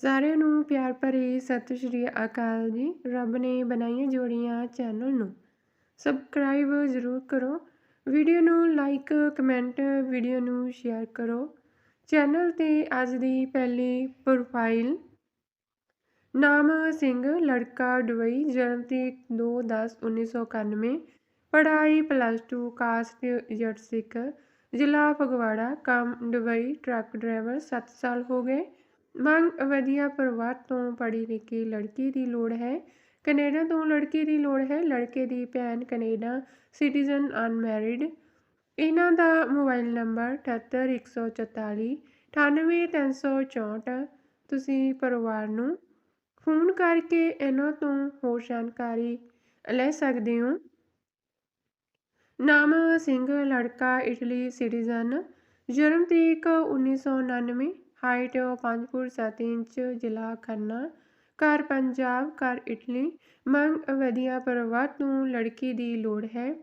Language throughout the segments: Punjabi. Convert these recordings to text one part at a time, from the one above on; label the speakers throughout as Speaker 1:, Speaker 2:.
Speaker 1: ਸਾਰਿਆਂ ਨੂੰ ਪਿਆਰ ਭਰੀ ਸਤਿ ਸ਼੍ਰੀ ਅਕਾਲ ਜੀ। ਰੱਬ ਨੇ ਬਣਾਈਆਂ ਜੋੜੀਆਂ ਚੈਨਲ ਨੂੰ ਸਬਸਕ੍ਰਾਈਬ ਜ਼ਰੂਰ ਕਰੋ। ਵੀਡੀਓ ਨੂੰ ਲਾਈਕ ਕਮੈਂਟ ਵੀਡੀਓ ਨੂੰ ਸ਼ੇਅਰ ਕਰੋ। ਚੈਨਲ ਤੇ ਅੱਜ ਦੀ ਪਹਿਲੀ ਪ੍ਰੋਫਾਈਲ ਨਾਮ ਸਿੰਘ, ਲੜਕਾ ਦੁਬਈ ਜਨਮ ਤਰੀਕ 2/10/1991 ਪੜ੍ਹਾਈ ਪਲੱਸ 2 ਕਾਸਟ ਜੱਟ ਸਿੱਖ, ਜ਼ਿਲ੍ਹਾ ਫਗਵਾੜਾ, ਕੰਮ ਦੁਬਈ ਟਰੱਕ ਡਰਾਈਵਰ 7 ਸਾਲ ਹੋ ਗਏ। ਮੰਗ ਵਧੀਆ ਪਰਿਵਾਰ ਤੋਂ ਪੜ੍ਹੀ ਲਿਖੀ ਲੜਕੀ ਦੀ ਲੋੜ ਹੈ। ਕੈਨੇਡਾ ਤੋਂ ਲੜਕੀ ਦੀ ਲੋੜ ਹੈ। ਲੜਕੇ ਦੀ ਭੈਣ ਕੈਨੇਡਾ, ਸਿਟੀਜ਼ਨ ਅਨਮੈਰਿਡ। ਇਹਨਾਂ ਦਾ ਮੋਬਾਈਲ ਨੰਬਰ 78144 98364 ਤੁਸੀਂ ਪਰਿਵਾਰ ਨੂੰ ਫੋਨ ਕਰਕੇ ਇਹਨਾਂ ਤੋਂ ਹੋਰ ਜਾਣਕਾਰੀ ਲੈ ਸਕਦੇ ਹੋ। ਨਾਮ ਸਿੰਘ, ਲੜਕਾ, ਇਟਲੀ, ਸਿਟੀਜ਼ਨ। ਜਨਮ ਤਰੀਕ 1999 ਹਾਈਟ 5 ਫੁੱਟ 7 ਇੰਚ, ਜ਼ਿਲ੍ਹਾ ਖੰਨਾ। ਘਰ ਪੰਜਾਬ, ਘਰ ਇਟਲੀ। ਮੰਗ ਵਧੀਆ ਪਰਿਵਾਰ, ਤੋਂ ਲੜਕੀ ਦੀ ਲੋੜ ਹੈ।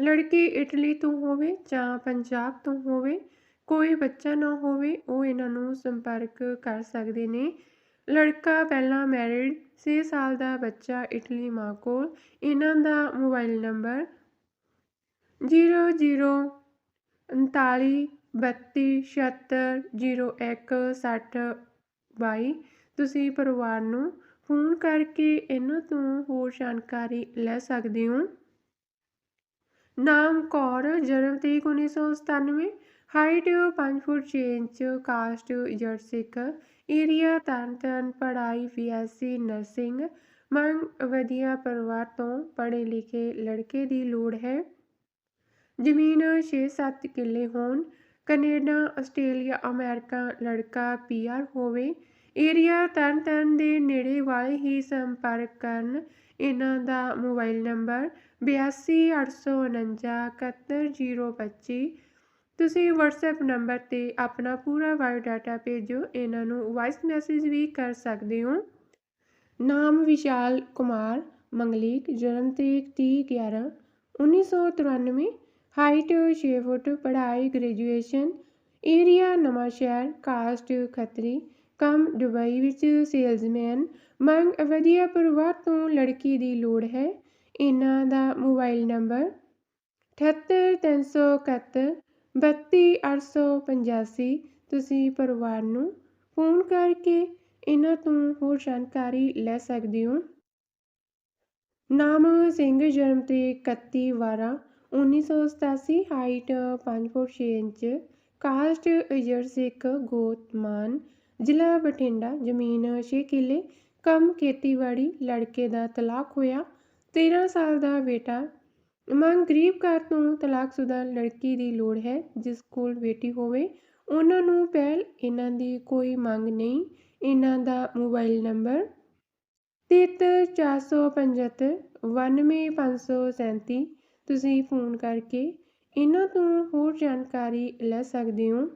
Speaker 1: ਲੜਕੀ ਇਟਲੀ ਤੋਂ ਹੋਵੇ ਜਾਂ ਪੰਜਾਬ ਤੋਂ ਹੋਵੇ, ਕੋਈ ਬੱਚਾ ਨਾ ਹੋਵੇ, ਉਹ ਇਹਨਾਂ ਨੂੰ ਸੰਪਰਕ ਕਰ ਸਕਦੇ ਨੇ। ਲੜਕਾ ਪਹਿਲਾਂ ਮੈਰਿਡ 6 ਸਾਲ ਦਾ ਬੱਚਾ ਇਟਲੀ ਮਾਂ ਕੋਲ। ਇਹਨਾਂ ਦਾ ਮੋਬਾਈਲ ਨੰਬਰ 00 39 32 76 01 60 22 ਤੁਸੀਂ ਪਰਿਵਾਰ ਨੂੰ ਫੋਨ ਕਰਕੇ ਇਹਨਾਂ ਤੋਂ ਹੋਰ ਜਾਣਕਾਰੀ ਲੈ ਸਕਦੇ ਹੋ। ਨਾਮ ਕੌਰ, ਜਨਮ ਤਰੀਕ 1997 ਹਾਈਟ 5 ਫੁੱਟ 6 ਇੰਚ, ਕਾਸਟ ਜੱਟ ਸਿੱਖ ਏਰੀਆ ਤਰਨ ਪੜ੍ਹਾਈ, ਬੀਐਸਸੀ, ਨਰਸਿੰਗ। ਮੰਗ, ਵਧੀਆ ਪਰਿਵਾਰ ਤੋਂ ਪੜ੍ਹੇ ਲਿਖੇ ਲੜਕੇ ਦੀ ਲੋੜ ਹੈ। ਜ਼ਮੀਨ 6-7 ਕਿੱਲੇ ਹੋਣ। ਕੈਨੇਡਾ, ਆਸਟ੍ਰੇਲੀਆ, ਅਮਰੀਕਾ, ਲੜਕਾ ਪੀਆਰ ਹੋਵੇ। ਏਰੀਆ ਤਰਨ ਦੇ ਨੇੜੇ ਵਾਲੇ ਹੀ ਸੰਪਰਕ ਕਰਨ ਇਹਨਾਂ ਦਾ ਮੋਬਾਈਲ ਨੰਬਰ 8284971025 ਤੁਸੀਂ WhatsApp ਨੰਬਰ ਤੇ ਆਪਣਾ ਪੂਰਾ ਬਾਇਓਡਾਟਾ ਭੇਜੋ, ਇਹਨਾਂ ਨੂੰ ਵਾਇਸ ਮੈਸੇਜ ਵੀ ਕਰ ਸਕਦੇ ਹੋ। ਨਾਮ ਵਿਸ਼ਾਲ ਕੁਮਾਰ, ਮੰਗਲੀਕ ਜਨਮ ਤਰੀਕ 30 11 1993 ਹਾਈਟ 6 ਫੁੱਟ ਪੜ੍ਹਾਈ ਗ੍ਰੈਜੂਏਸ਼ਨ ਏਰੀਆ ਨਵਾਂ ਸ਼ਹਿਰ ਕਾਸਟ ਖੱਤਰੀ ਕੰਮ ਦੁਬਈ ਵਿੱਚ ਸੇਲਜ਼ਮੈਨ ਮੰਗ ਵਧੀਆ ਪਰਿਵਾਰ ਤੋਂ ਲੜਕੀ ਦੀ ਲੋੜ ਹੈ ਇਹਨਾਂ ਦਾ ਮੋਬਾਈਲ ਨੰਬਰ 78371 32885 ਤੁਸੀਂ ਪਰਿਵਾਰ ਨੂੰ ਫੋਨ ਕਰਕੇ ਇਹਨਾਂ ਤੋਂ ਹੋਰ ਜਾਣਕਾਰੀ ਲੈ ਸਕਦੇ ਹੋ। ਨਾਮ ਸਿੰਘ ਜਨਮ ਤਰੀਕ 31 12 1987 ਹਾਈਟ 5 ਫੁੱਟ 6 ਇੰਚ, ਕਾਸਟ ਅਜਰ ਸਿੱਖ ਗੋਤਮਾਨ, ਜ਼ਿਲ੍ਹਾ ਬਠਿੰਡਾ, ਜ਼ਮੀਨ 6 ਕਿੱਲੇ, ਕੰਮ ਖੇਤੀਬਾੜੀ, ਲੜਕੇ ਦਾ ਤਲਾਕ ਹੋਇਆ 13 ਸਾਲ ਦਾ ਬੇਟਾ। ਮੰਗ ਗਰੀਬ ਘਰ ਤੋਂ ਤਲਾਕਸ਼ੁਦਾ ਲੜਕੀ ਦੀ ਲੋੜ ਹੈ, ਜਿਸ ਕੋਲ ਬੇਟੀ ਹੋਵੇ, ਉਹਨਾਂ ਨੂੰ ਪਹਿਲ ਇਹਨਾਂ ਦੀ ਕੋਈ ਮੰਗ ਨਹੀਂ, ਇਹਨਾਂ ਦਾ ਮੋਬਾਈਲ ਨੰਬਰ 33475 91537 ਤੁਸੀਂ ਫੋਨ ਕਰਕੇ ਇਹਨਾਂ ਤੋਂ ਹੋਰ ਜਾਣਕਾਰੀ ਲੈ ਸਕਦੇ ਹੋ।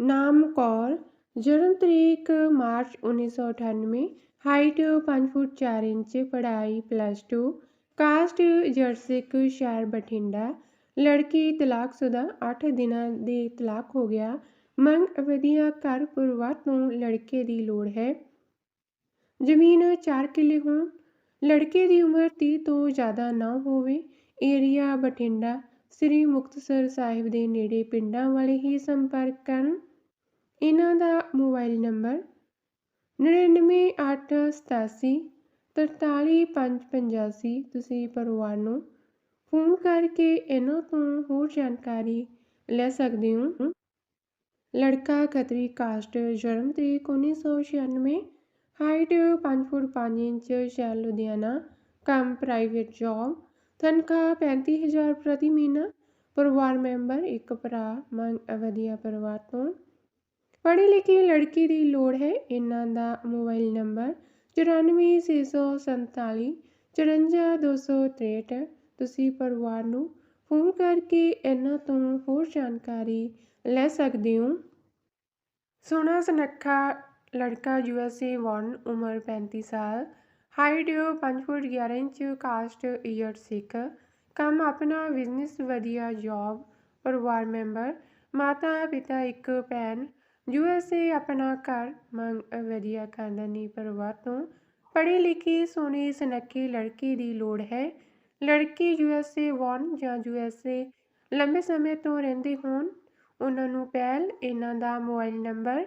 Speaker 1: ਨਾਮ ਕੌਰ, ਜਨਮ ਤਰੀਕ ਮਾਰਚ 1998 ਹਾਈਟ 5 ਫੁੱਟ 4 ਇੰਚ, ਪੜ੍ਹਾਈ ਪਲੱਸ 2 ਕਾਸਟ ਜਰਸਿਕ ਸ਼ਹਿਰ ਬਠਿੰਡਾ। ਲੜਕੀ ਤਲਾਕਸ਼ੁਦਾ 8 ਦਿਨਾਂ ਦੇ ਤਲਾਕ ਹੋ ਗਿਆ। ਮੰਗ ਵਧੀਆ ਘਰ ਪਰਿਵਾਰ ਤੋਂ ਲੜਕੇ ਦੀ ਲੋੜ ਹੈ। ਜ਼ਮੀਨ 4 ਕਿੱਲੇ ਹੋਣ ਲੜਕੇ ਦੀ ਉਮਰ 30 ਤੋਂ ਜ਼ਿਆਦਾ ਨਾ ਹੋਵੇ, ਏਰੀਆ ਬਠਿੰਡਾ, ਸ੍ਰੀ ਮੁਕਤਸਰ ਸਾਹਿਬ ਦੇ ਨੇੜੇ ਪਿੰਡਾਂ ਵਾਲੇ ਹੀ ਸੰਪਰਕ ਕਰਨ। ਇਹਨਾਂ ਦਾ ਮੋਬਾਈਲ ਨੰਬਰ 9987 43585 ਤੁਸੀਂ ਪਰਿਵਾਰ ਨੂੰ ਫੋਨ ਕਰਕੇ ਇਹਨਾਂ ਤੋਂ ਹੋਰ ਜਾਣਕਾਰੀ ਲੈ ਸਕਦੇ ਹੋ। ਲੜਕਾ ਖੱਤਰੀ ਕਾਸਟ ਜਨਮ ਤਰੀਕ 1996 ਹਾਈਟ 5 ਫੁੱਟ 5 ਇੰਚ ਸ਼ਹਿਰ ਲੁਧਿਆਣਾ ਕੰਮ ਪ੍ਰਾਈਵੇਟ ਜੌਬ ਤਨਖਾਹ 35000 ਪ੍ਰਤੀ ਮਹੀਨਾ ਪਰਿਵਾਰ ਮੈਂਬਰ ਇੱਕ ਭਰਾ ਮੰਗ ਵਧੀਆ ਪਰਿਵਾਰ ਤੋਂ ਪੜ੍ਹੀ ਲਿਖੀ ਲੜਕੀ ਦੀ ਲੋੜ ਹੈ ਇਹਨਾਂ ਦਾ ਮੋਬਾਈਲ ਨੰਬਰ 9464 54263 ਤੁਸੀਂ ਪਰਿਵਾਰ ਨੂੰ ਫੋਨ ਕਰਕੇ ਇਹਨਾਂ ਤੋਂ ਹੋਰ ਜਾਣਕਾਰੀ ਲੈ ਸਕਦੇ ਹੋ ਸੋਨਾ ਸੁਨੱਖਾ ਲੜਕਾ ਯੂਐਸਏ ਵਨ, ਉਮਰ 35 ਸਾਲ। ਹਾਈਟ 5 ਫੁੱਟ 11 ਇੰਚ ਕਾਸਟ ਈਅਰ ਸਿੱਖ। ਕੰਮ ਆਪਣਾ ਬਿਜ਼ਨਸ ਵਧੀਆ ਜੌਬ ਪਰਿਵਾਰ ਮੈਂਬਰ ਮਾਤਾ, ਪਿਤਾ ਇੱਕ ਭੈਣ। ਯੂ ਐਸ ਏ ਆਪਣਾ ਘਰ, ਮੰਗ ਵਧੀਆ ਖਾਨਦਾਨੀ ਪਰਿਵਾਰ ਤੋਂ। ਪੜ੍ਹੀ ਲਿਖੀ, ਸੋਹਣੀ, ਸੁਨੱਖੀ ਲੜਕੀ ਦੀ ਲੋੜ ਹੈ। ਲੜਕੀ ਯੂ ਐਸ ਏ ਵਨ ਜਾਂ ਯੂ ਐਸ ਏ ਲੰਬੇ ਸਮੇਂ ਤੋਂ ਰਹਿੰਦੇ ਹੋਣ, ਉਹਨਾਂ ਨੂੰ ਪਹਿਲ, ਇਹਨਾਂ ਦਾ mobile number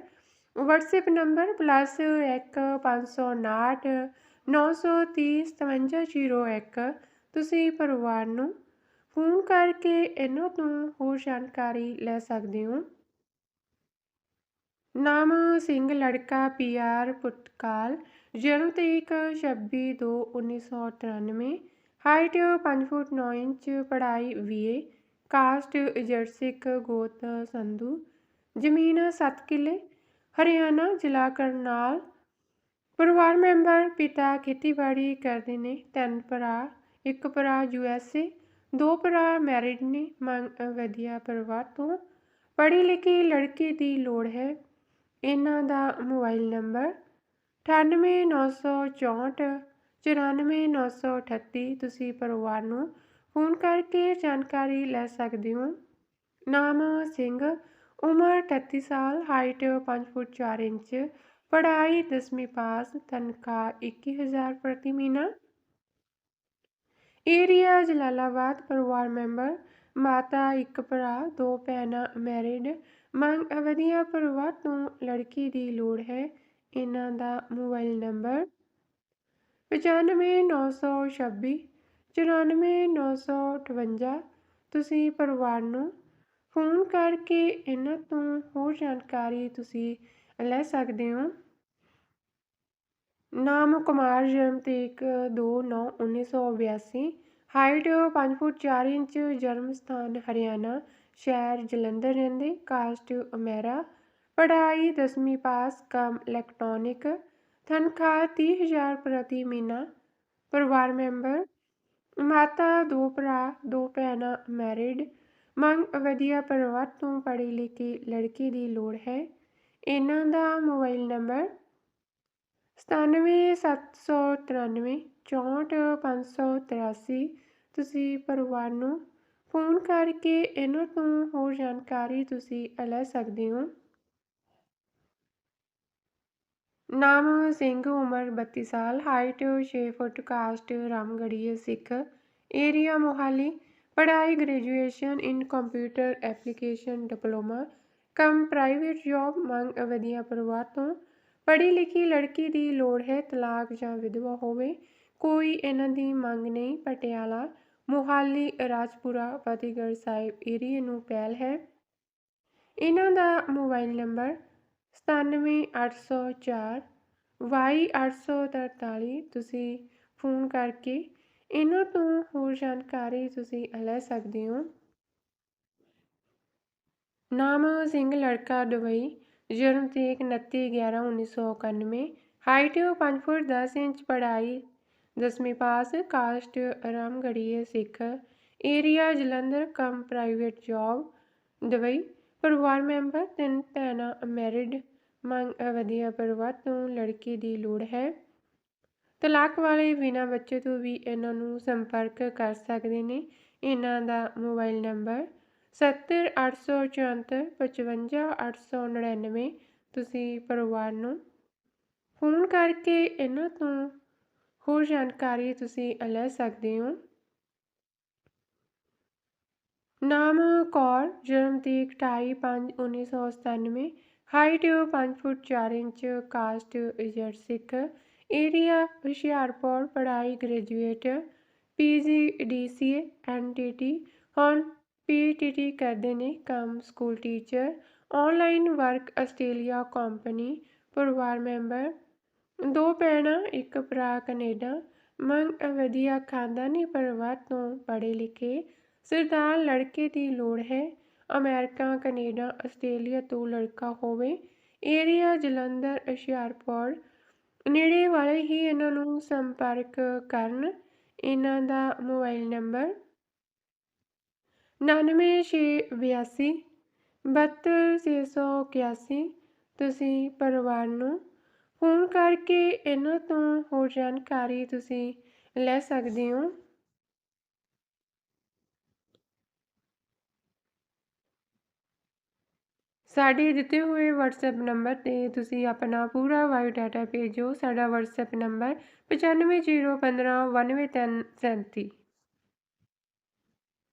Speaker 1: WhatsApp number plus ਇੱਕ ਪੰਜ ਸੌ ਉਨਾਹਠ ਨੌ ਸੌ ਤੀਹ, ਸਤਵੰਜਾ ਜ਼ੀਰੋ ਇੱਕ। ਤੁਸੀਂ ਪਰਿਵਾਰ ਨੂੰ ਫੋਨ ਕਰਕੇ ਇਹਨਾਂ ਤੋਂ ਹੋਰ ਜਾਣਕਾਰੀ ਲੈ ਸਕਦੇ ਹੋ। ਨਾਮ ਸਿੰਘ, ਲੜਕਾ ਪੀਆਰ ਪੁਤਕਾਲ ਜਨਮ ਤਰੀਕ 26 2 1993 ਹਾਈਟ 5 ਫੁੱਟ 9 ਇੰਚ, ਪੜ੍ਹਾਈ ਬੀਏ ਕਾਸਟ ਜਰਸਿਕ ਗੋਤ, ਸੰਧੂ। ਜ਼ਮੀਨ 7 ਕਿੱਲੇ। ਹਰਿਆਣਾ ਜ਼ਿਲ੍ਹਾ ਕਰਨਾਲ। ਪਰਿਵਾਰ ਮੈਂਬਰ ਪਿਤਾ ਖੇਤੀਬਾੜੀ ਕਰਦੇ ਨੇ, ਤਿੰਨ ਭਰਾ, ਇੱਕ ਭਰਾ ਯੂ ਐਸ ਏ, ਦੋ ਭਰਾ ਮੈਰਿਡ ਨੇ, ਮੰਗ ਵਧੀਆ ਪਰਿਵਾਰ ਤੋਂ। ਪੜ੍ਹੀ ਲਿਖੀ ਲੜਕੀ ਦੀ ਲੋੜ ਹੈ। ਇਹਨਾਂ ਦਾ ਮੋਬਾਈਲ ਨੰਬਰ ਅਠਾਨਵੇਂ ਨੌ ਸੌ ਚੌਂਹਠ, ਚੁਰਾਨਵੇਂ ਨੌ ਸੌ ਅਠੱਤੀ। ਤੁਸੀਂ ਪਰਿਵਾਰ ਨੂੰ ਫੋਨ ਕਰਕੇ ਜਾਣਕਾਰੀ ਲੈ ਸਕਦੇ ਹੋ। ਨਾਮ ਸਿੰਘ ਉਮਰ 38 ਸਾਲ ਹਾਈਟ 5 ਫੁੱਟ 4 ਇੰਚ, ਪੜ੍ਹਾਈ 10ਵੀਂ ਪਾਸ, ਤਨਖਾਹ 21000 ਪ੍ਰਤੀ ਮਹੀਨਾ। ਏਰੀਆ ਜਲਾਲਾਬਾਦ, ਪਰਿਵਾਰ ਮੈਂਬਰ, ਮਾਤਾ, ਇੱਕ ਭਰਾ, ਦੋ ਭੈਣਾਂ ਮੈਰਿਡ ਮੰਗ ਵਧੀਆ ਪਰਿਵਾਰ ਤੋਂ ਲੜਕੀ ਦੀ ਲੋੜ ਹੈ। ਇਹਨਾਂ ਦਾ ਮੋਬਾਈਲ ਨੰਬਰ ਪਚਾਨਵੇਂ ਨੌ ਸੌ ਛੱਬੀ, ਚੁਰਾਨਵੇਂ ਨੌ ਸੌ ਅਠਵੰਜਾ। ਤੁਸੀਂ ਪਰਿਵਾਰ ਨੂੰ ਫੋਨ ਕਰਕੇ ਇਹਨਾਂ ਤੋਂ ਹੋਰ ਜਾਣਕਾਰੀ ਤੁਸੀਂ ਲੈ ਸਕਦੇ ਹੋ। ਨਾਮ ਕੁਮਾਰ ਜਨਮ ਤਰੀਕ ਦੋ ਨੌ ਉੱਨੀ ਸੌ ਬਿਆਸੀ, ਹਾਈਟ ਪੰਜ ਫੁੱਟ ਚਾਰ ਇੰਚ, ਜਨਮ ਸਥਾਨ ਹਰਿਆਣਾ, ਸ਼ਹਿਰ ਜਲੰਧਰ ਰਹਿੰਦੇ, ਕਾਸਟ ਅਮੈਰਾ, ਪੜ੍ਹਾਈ ਦਸਵੀਂ ਪਾਸ ਕਮ ਇਲੈਕਟ੍ਰੋਨਿਕ, ਤਨਖਾਹ ਤੀਹ ਹਜ਼ਾਰ ਪ੍ਰਤੀ ਮਹੀਨਾ, ਪਰਿਵਾਰ ਮੈਂਬਰ, ਮਾਤਾ, ਦੋ ਭਰਾ, ਦੋ ਭੈਣਾਂ, ਮੈਰਿਡ ਮੰਗ ਵਧੀਆ ਪਰਿਵਾਰ ਤੋਂ ਪੜ੍ਹੇ ਲਿਖੇ ਲੜਕੇ ਦੀ ਲੋੜ ਹੈ। ਇਹਨਾਂ ਦਾ ਮੋਬਾਈਲ ਨੰਬਰ ਸਤਾਨਵੇਂ ਸੱਤ ਸੌ ਤਰਾਨਵੇਂ ਚੌਂਹਠ ਪੰਜ ਸੌ ਤਰਾਸੀ ਤੁਸੀਂ ਪਰਿਵਾਰ ਨੂੰ ਫੋਨ ਕਰਕੇ ਇਹਨਾਂ ਤੋਂ ਹੋਰ ਜਾਣਕਾਰੀ ਤੁਸੀਂ ਲੈ ਸਕਦੇ ਹੋ। ਨਾਮ ਸਿੰਘ, ਉਮਰ 32 ਸਾਲ, ਹਾਈਟ 6 ਫੁੱਟ, ਕਾਸਟ ਰਾਮਗੜੀਏ ਸਿੱਖ, ਏਰੀਆ ਮੋਹਾਲੀ। ਪੜ੍ਹਾਈ graduation in computer application diploma ਕੰਮ ਪ੍ਰਾਈਵੇਟ ਜੌਬ ਮੰਗ ਵਧੀਆ ਪਰਿਵਾਰ ਤੋਂ। ਪੜ੍ਹੀ ਲਿਖੀ ਲੜਕੀ ਦੀ ਲੋੜ ਹੈ ਤਲਾਕ ਜਾਂ ਵਿਧਵਾ ਹੋਵੇ, ਕੋਈ ਇਹਨਾਂ ਦੀ ਮੰਗ ਨਹੀਂ। ਪਟਿਆਲਾ, ਮੋਹਾਲੀ, ਰਾਜਪੁਰਾ, ਫਤਿਹਗੜ੍ਹ ਸਾਹਿਬ ਏਰੀਏ ਨੂੰ ਪਹਿਲ ਹੈ। ਇਹਨਾਂ ਦਾ ਮੋਬਾਈਲ ਨੰਬਰ ਸਤਾਨਵੇਂ ਅੱਠ ਸੌ ਚਾਰ, ਵਾਈ ਅੱਠ ਸੌ ਤਰਤਾਲੀ। ਤੁਸੀਂ ਫੋਨ ਕਰਕੇ ਇਹਨਾਂ ਤੋਂ ਹੋਰ ਜਾਣਕਾਰੀ ਤੁਸੀਂ ਲੈ ਸਕਦੇ ਹੋ। ਨਾਮ ਸਿੰਘ ਲੜਕਾ ਦੁਬਈ, ਜਨਮ ਤਰੀਕ 29 11 1991 ਹਾਈਟ 5 ਫੁੱਟ 10 ਇੰਚ, ਪੜ੍ਹਾਈ ਦਸਵੀਂ ਪਾਸ ਕਾਸਟ ਰਾਮਗੜੀਏ ਸਿੱਖ ਏਰੀਆ ਜਲੰਧਰ, ਕਮ ਪ੍ਰਾਈਵੇਟ ਜੌਬ ਦੁਬਈ, ਪਰਿਵਾਰ ਮੈਂਬਰ ਤਿੰਨ ਭੈਣਾਂ ਮੈਰਿਡ ਮੰਗ ਵਧੀਆ ਪਰਿਵਾਰ ਤੋਂ ਲੜਕੀ ਦੀ ਲੋੜ ਹੈ। ਤਲਾਕ ਵਾਲੇ ਬਿਨਾਂ ਬੱਚੇ ਤੋਂ ਵੀ ਇਹਨਾਂ ਨੂੰ ਸੰਪਰਕ ਕਰ ਸਕਦੇ ਨੇ। ਇਹਨਾਂ ਦਾ ਮੋਬਾਈਲ ਨੰਬਰ ਸੱਤਰ ਅੱਠ ਸੌ ਚੁਹੱਤਰ, ਪਚਵੰਜਾ ਅੱਠ ਸੌ ਨੜਿਨਵੇਂ। ਤੁਸੀਂ ਪਰਿਵਾਰ ਨੂੰ ਫੋਨ ਕਰਕੇ ਇਹਨਾਂ ਤੋਂ ਹੋਰ ਜਾਣਕਾਰੀ ਤੁਸੀਂ ਲੈ ਸਕਦੇ ਹੋ। ਨਾਮ, ਕੌਰ, ਜਨਮ ਤਰੀਕ 28 5 1997 ਹਾਈਟ 5 ਫੁੱਟ 4 ਇੰਚ, ਕਾਸਟ ਇਜਰ ਏਰੀਆ ਹੁਸ਼ਿਆਰਪੁਰ ਪੜ੍ਹਾਈ ਗ੍ਰੈਜੂਏਟ ਪੀਜੀ ਡੀਸੀਏ ਐਨਟੀਟੀ ਹੁਣ ਪੀਟੀਟੀ ਕਰਦੇ ਨੇ ਕੰਮ school teacher. Online work Australia company, ਪਰਿਵਾਰ ਮੈਂਬਰ। ਦੋ ਭੈਣਾਂ, ਇੱਕ ਭਰਾ ਕੈਨੇਡਾ। ਮੰਗ ਵਧੀਆ ਖਾਨਦਾਨੀ ਪਰਿਵਾਰ ਤੋਂ ਪੜ੍ਹੇ ਲਿਖੇ। ਸਰਦਾਰ ਲੜਕੇ ਦੀ ਲੋੜ ਹੈ। ਅਮਰੀਕਾ, ਕੈਨੇਡਾ, ਆਸਟ੍ਰੇਲੀਆ ਤੋਂ ਲੜਕਾ ਹੋਵੇ। ਏਰੀਆ ਜਲੰਧਰ, ਹੁਸ਼ਿਆਰਪੁਰ। ਨੇੜੇ ਵਾਲੇ ਹੀ ਇਹਨਾਂ ਨੂੰ ਸੰਪਰਕ ਕਰਨ। ਇਹਨਾਂ ਦਾ ਮੋਬਾਈਲ ਨੰਬਰ ਉਣਾਨਵੇਂ ਛੇ ਬਿਆਸੀ, ਬਹੱਤਰ ਛੇ ਸੌ ਇਕਿਆਸੀ ਤੁਸੀਂ ਪਰਿਵਾਰ ਨੂੰ ਫੋਨ ਕਰਕੇ ਇਹਨਾਂ ਤੋਂ ਹੋਰ ਜਾਣਕਾਰੀ ਤੁਸੀਂ ਲੈ ਸਕਦੇ ਹੋ। ਸਾਡੇ ਦਿੱਤੇ ਹੋਏ WhatsApp ਨੰਬਰ 'ਤੇ ਤੁਸੀਂ ਆਪਣਾ ਪੂਰਾ ਬਾਇਓਡਾਟਾ ਭੇਜੋ। ਸਾਡਾ WhatsApp ਨੰਬਰ 9501591337